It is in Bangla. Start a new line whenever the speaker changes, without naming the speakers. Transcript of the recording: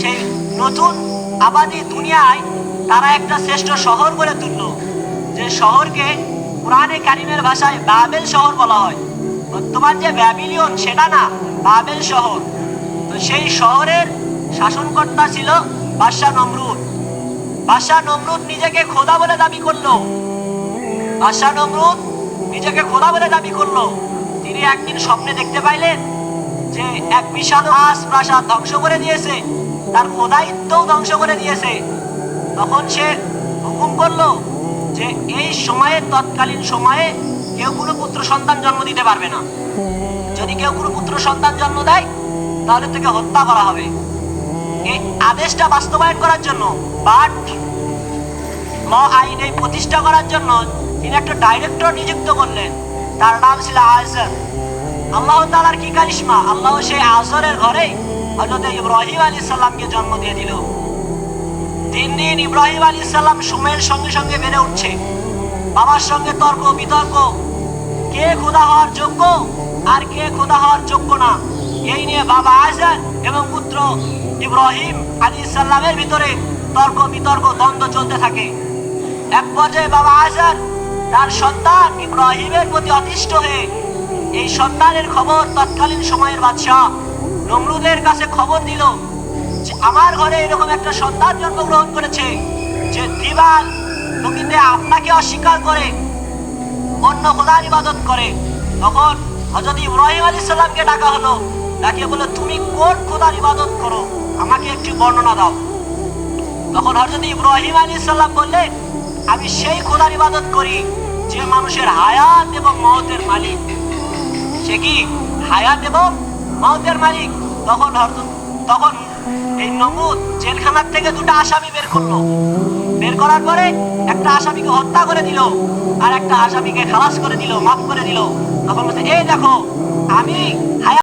সেই নতুন আবাদি দুনিয়ায় তারা একটা শ্রেষ্ঠ শহর করে তুললো, যে শহরকে কোরআনে কারিমের ভাষায় বাবেল শহর বলা হয়। বর্তমান যে ব্যাবিলিয়ন, সেটা না, বাবেল শহর। তো সেই শহরের শাসনকর্তা ছিল বাদশাহ নমরুদ। বাদশাহ নমরুদ নিজেকে খোদা বলে দাবি করল। বাদশাহ নমরুদ নিজেকে খোদা বলে দাবি করল। তিনি একদিন স্বপ্নে দেখতে পাইলেন যে এক বিশাল আস প্রাসাদ ধ্বংস করে দিয়েছে, তার খোদাইত্বও ধ্বংস করে দিয়েছে। তখন সে হুকুম করল যে এই সময়ে, তৎকালীন সময়ে কেউ কোনো পুত্র সন্তান জন্ম দিতে পারবে না। যদি কেউ কোনো পুত্র সন্তান জন্ম দেয়, তাহলে তাকে হত্যা করা হবে। এই আদেশটা বাস্তবায়ন করার জন্য, বাট ল আইন প্রতিষ্ঠা করার জন্য তিনি একটা ডাইরেক্টর নিযুক্ত করলেন, তার নাম ছিল আজর আল্লাহ তালার কি আল্লাহ সেই ঘরে হজরত ইব্রাহিম আলী সাল্লামকে জন্ম দিয়ে দিল। দিন ইব্রাহিম আলী সাল্লাম সময়ের সঙ্গে সঙ্গে বেড়ে উঠছে। বাবার সঙ্গে তর্ক, বিতর্ক। কে খোদা হওয়ার যোগ্য আর কে খোদা হওয়ার যোগ্য না? এই নিয়ে বাবা আজার এবং পুত্র ইব্রাহিম আলী সাল্লামের ভিতরে তর্ক, বিতর্ক, দ্বন্দ্ব চলতে থাকে। এক পর্যায়ে বাবা আজার তার সন্তান ইব্রাহিমের প্রতি অতিষ্ঠ হয়ে এই সন্তানের খবর তৎকালীন সময়ের বাদশাহ। নমরুদের কাছে খবর দিল যে আমার ঘরে এরকম একটা সন্তান জন্মগ্রহণ করেছে যে দিবাল নবীতে আপনাকে অস্বীকার করে, অন্য খোদার ইবাদত করে। তখন হজরত ইব্রাহিম আলী সাল্লামকে ডাকা হলো, ডাকিয়ে বলে তুমি কোন খোদার ইবাদত করো? আমাকে একটি বর্ণনা দাও। তখন হজরত ইব্রাহিম আলী সাল্লাম বললেন, আমি সেই খোদার ইবাদত করি যে মানুষের হায়াত এবং মহতের মালিক। সে কি? হায়াত এবং মাউতের মালিক। তখন তখন এই নমুদ জেলখানার থেকে দুটো আসামি বের করল। বের করার পরে একটা আসামিকে হত্যা করে দিল আর একটা আসামিকে খালাস করে দিল, মাফ করে দিল। তখন বলছে, এই দেখো, আমি হায়াত